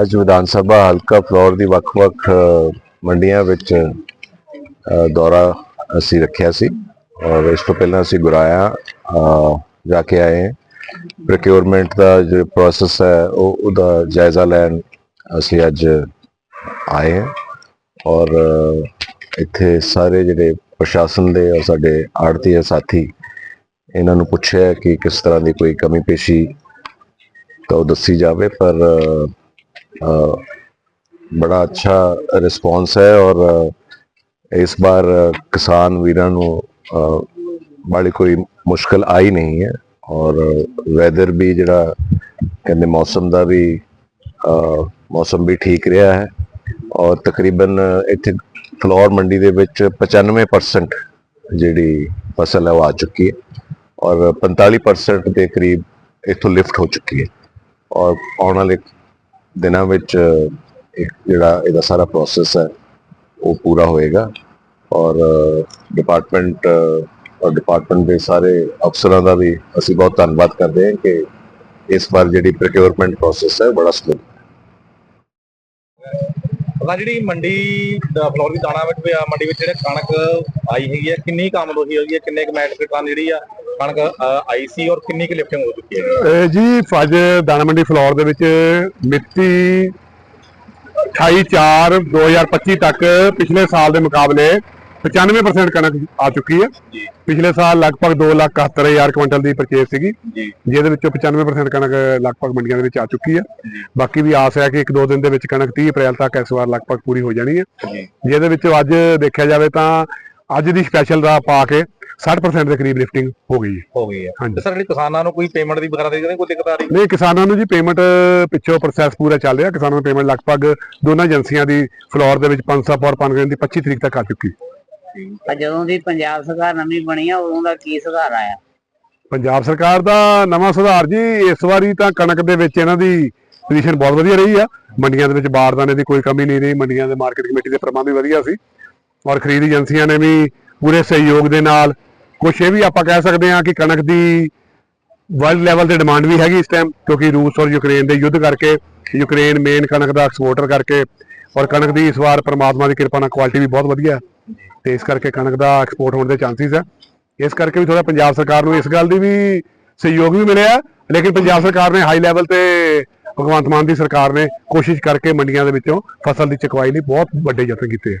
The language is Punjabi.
ਅੱਜ ਵਿਧਾਨ ਸਭਾ ਹਲਕਾ ਫਲੋਰ ਦੀ ਵੱਖ-ਵੱਖ ਮੰਡੀਆਂ ਵਿੱਚ ਦੌਰਾ ਅਸੀਂ ਰੱਖਿਆ ਸੀ। ਔਰ ਇਸ ਤੋਂ ਪਹਿਲਾਂ ਅਸੀਂ ਗੁਰਾਇਆ ਜਾ ਕੇ ਆਏ ਹਾਂ। ਪ੍ਰੋਕਿਉਰਮੈਂਟ ਦਾ ਜੋ ਪ੍ਰੋਸੈਸ ਹੈ, ਉਹ, ਉਹਦਾ ਜਾਇਜ਼ਾ ਲੈਣ ਅਸੀਂ ਅੱਜ ਆਏ ਹਾਂ। ਔਰ ਇੱਥੇ ਸਾਰੇ ਜਿਹੜੇ ਪ੍ਰਸ਼ਾਸਨ ਦੇ ਔਰ ਸਾਡੇ ਆੜਤੀ ਸਾਥੀ, ਇਹਨਾਂ ਨੂੰ ਪੁੱਛਿਆ ਕਿ ਕਿਸ ਤਰ੍ਹਾਂ ਦੀ ਕੋਈ ਕਮੀ ਪੇਸ਼ੀ ਤਾਂ ਉਹ ਦੱਸੀ ਜਾਵੇ। ਪਰ ਬੜਾ ਅੱਛਾ ਰਿਸਪੌਂਸ ਹੈ ਔਰ ਇਸ ਵਾਰ ਕਿਸਾਨ ਵੀਰਾਂ ਨੂੰ ਅ, ਬੜੀ ਕੋਈ ਮੁਸ਼ਕਲ ਆਈ ਨਹੀਂ ਹੈ ਔਰ ਵੈਦਰ ਵੀ ਜਿਹੜਾ ਕਹਿੰਦੇ ਮੌਸਮ ਦਾ ਵੀ ਮੌਸਮ ਵੀ ਠੀਕ ਰਿਹਾ ਹੈ ਔਰ ਤਕਰੀਬਨ ਇੱਥੇ ਫਲੋਰ ਮੰਡੀ ਦੇ ਵਿੱਚ 95% ਜਿਹੜੀ ਫਸਲ ਹੈ ਉਹ ਆ ਚੁੱਕੀ ਹੈ ਔਰ 45% ਦੇ ਕਰੀਬ ਇੱਥੋਂ ਲਿਫਟ ਹੋ ਚੁੱਕੀ ਹੈ ਔਰ ਆਉਣ ਵਾਲੇ ਦਿਨਾਂ ਵਿੱਚ ਇੱਕ ਜਿਹੜਾ ਇਹਦਾ ਸਾਰਾ ਪ੍ਰੋਸੈਸ ਹੈ, ਉਹ ਪੂਰਾ ਹੋਏਗਾ। ਔਰ ਡਿਪਾਰਟਮੈਂਟ ਔਰ ਡਿਪਾਰਟਮੈਂਟ ਦੇ ਸਾਰੇ ਅਫਸਰਾਂ ਦਾ ਵੀ ਅਸੀਂ ਬਹੁਤ ਧੰਨਵਾਦ ਕਰਦੇ ਹਾਂ ਕਿ ਇਸ ਵਾਰ ਜਿਹੜੀ ਪ੍ਰੋਕਿਉਰਮੈਂਟ ਪ੍ਰੋਸੈਸ ਹੈ, ਬੜਾ ਸਮੂਥ ਪਤਾ ਜਿਹੜੀ ਮੰਡੀ ਦਾ ਫਲੋਰ ਦੀ ਦਾਣਾ ਵਿੱਚ ਮੰਡੀ ਵਿੱਚ ਜਿਹੜਾ ਕਣਕ ਆਈ ਹੈਗੀ ਹੈ, ਕਿੰਨੀ ਕੰਮ ਹੋਈ ਹੈਗੀ ਹੈ, ਕਿੰਨੇ ਕੁ ਮੈਟ੍ਰਿਕ ਟਨ ਜਿਹੜੀ ਆ ਕਣਕ ਆਈ ਸੀ ਔਰ ਕਿੰਨੀ ਕੁ ਲਿਫਟਿੰਗ ਹੋ ਚੁੱਕੀ ਹੈ? ਜੀ ਅੱਜ ਦਾਣਾ ਮੰਡੀ ਫਲੋਰ ਦੇ ਵਿੱਚ ਮਿਤੀ 28/4/2025 ਤੱਕ ਪਿਛਲੇ ਸਾਲ ਦੇ ਮੁਕਾਬਲੇ 95% ਕਣਕ ਆ ਚੁੱਕੀ ਹੈ। ਪਿਛਲੇ ਸਾਲ ਲਗਭਗ 2,71,000 ਕੁਇੰਟਲ ਦੀ ਪਰਚੇਸ ਸੀਗੀ। ਜਿਹਦੇ ਵਿੱਚੋਂ 95% ਕਣਕ ਲਗਭਗ ਮੰਡੀਆਂ ਦੇ ਵਿੱਚ ਆ ਚੁੱਕੀ ਹੈ। ਬਾਕੀ ਵੀ ਆਸ ਹੈ ਕਿ ਇੱਕ ਦੋ ਦਿਨ ਦੇ ਵਿੱਚ ਕਣਕ 30 ਅਪ੍ਰੈਲ ਤੱਕ ਇਸ ਵਾਰ ਲਗਭਗ ਪੂਰੀ ਹੋ ਜਾਣੀ ਹੈ। ਜਿਹਦੇ ਵਿੱਚੋਂ ਅੱਜ ਦੇਖਿਆ ਜਾਵੇ ਤਾਂ ਅੱਜ ਦੀ ਸਪੈਸ਼ਲ ਦਾ ਪਾ ਕੇ 60% ਦੇ ਕਰੀਬ ਲਿਫਟਿੰਗ ਹੋ ਗਈ ਹੈ। ਹੋ ਗਈ ਹੈ। ਹਾਂਜੀ। ਸਰ ਜਿਹੜੀ ਕਿਸਾਨਾਂ ਨੂੰ ਕੋਈ ਪੇਮੈਂਟ ਦੀ ਵਗੈਰਾ ਦੀ ਕੋਈ ਦਿੱਕਤ ਆ ਰਹੀ? ਨਹੀਂ ਕਿਸਾਨਾਂ ਨੂੰ ਜੀ ਪੇਮੈਂਟ ਪਿੱਛੋਂ ਪ੍ਰੋਸੈਸ ਪੂਰਾ ਚੱਲ ਰਿਹਾ। ਕਿਸਾਨਾਂ ਨੂੰ ਪੇਮੈਂਟ ਲਗਭਗ ਦੋਨਾਂ ਏਜੰਸੀਆਂ ਦੀ ਫਲੋਰ ਦੇ ਵਿੱਚ 500 ਔਰ ਪਨਗਨ ਦੀ 25 ਤਰੀਕ ਤੱਕ ਆ ਚੁੱਕੀ। ਪਰ ਜਦੋਂ ਦੀ ਪੰਜਾਬ ਸਰਕਾਰ ਨਵੀਂ ਬਣੀ ਆ ਉਦੋਂ ਦਾ ਕੀ ਸੁਧਾਰ ਆਇਆ? ਪੰਜਾਬ ਸਰਕਾਰ ਦਾ ਨਵਾਂ ਸੁਧਾਰ ਜੀ ਇਸ ਵਾਰੀ ਤਾਂ ਕਣਕ ਦੇ ਵਿੱਚ ਇਹਨਾਂ ਦੀ ਪੋਜੀਸ਼ਨ ਬਹੁਤ ਵਧੀਆ ਰਹੀ ਆ। ਮੰਡੀਆਂ ਦੇ ਵਿੱਚ ਬਾਰਦਾਨੇ ਦੀ ਕੋਈ ਕਮੀ ਨਹੀਂ ਰਹੀ। ਮੰਡੀਆਂ ਦੇ ਮਾਰਕੀਟ ਕਮੇਟੀ ਦੇ ਪ੍ਰਬੰਧ ਵੀ ਵਧੀਆ ਸੀ। ਔਰ ਖਰੀਦ ਏਜੰਸੀਆਂ ਨੇ ਵੀ ਪੂਰੇ ਸਹਿਯੋਗ ਦੇ ਨਾਲ ਕੁਝ ਇਹ ਵੀ ਆਪਾਂ ਕਹਿ ਸਕਦੇ ਹਾਂ ਕਿ ਕਣਕ ਦੀ ਵਰਲਡ ਲੈਵਲ ਤੇ ਡਿਮਾਂਡ ਵੀ ਹੈਗੀ ਇਸ ਟਾਈਮ ਕਿਉਂਕਿ ਰੂਸ ਔਰ ਯੂਕਰੇਨ ਦੇ ਯੁੱਧ ਕਰਕੇ, ਯੂਕਰੇਨ ਮੇਨ ਕਣਕ ਦਾ ਐਕਸਪੋਰਟਰ ਕਰਕੇ ਔਰ ਕਣਕ ਦੀ ਇਸ ਵਾਰ ਪ੍ਰਮਾਤਮਾ ਦੀ ਕਿਰਪਾ ਨਾਲ ਕੁਆਲਿਟੀ ਵੀ ਬਹੁਤ ਵਧੀਆ ਹੈ ਤੇ ਇਸ ਕਰਕੇ ਕਣਕ ਦਾ ਐਕਸਪੋਰਟ ਹੋਣ ਦੇ ਚਾਂਸਸ ਹੈ। ਇਸ ਕਰਕੇ ਵੀ ਥੋੜਾ ਪੰਜਾਬ ਸਰਕਾਰ ਨੂੰ ਇਸ ਗੱਲ ਦੀ ਵੀ ਸਹਿਯੋਗ ਵੀ ਮਿਲਿਆ, ਲੇਕਿਨ ਪੰਜਾਬ ਸਰਕਾਰ ਨੇ ਹਾਈ ਲੈਵਲ ਤੇ ਭਗਵੰਤ ਮਾਨ ਦੀ ਸਰਕਾਰ ਨੇ ਕੋਸ਼ਿਸ਼ ਕਰਕੇ ਮੰਡੀਆਂ ਦੇ ਵਿੱਚੋਂ ਫਸਲ ਦੀ ਚਕਵਾਈ ਲਈ ਬਹੁਤ ਵੱਡੇ ਯਤਨ ਕੀਤੇ ਹੈ।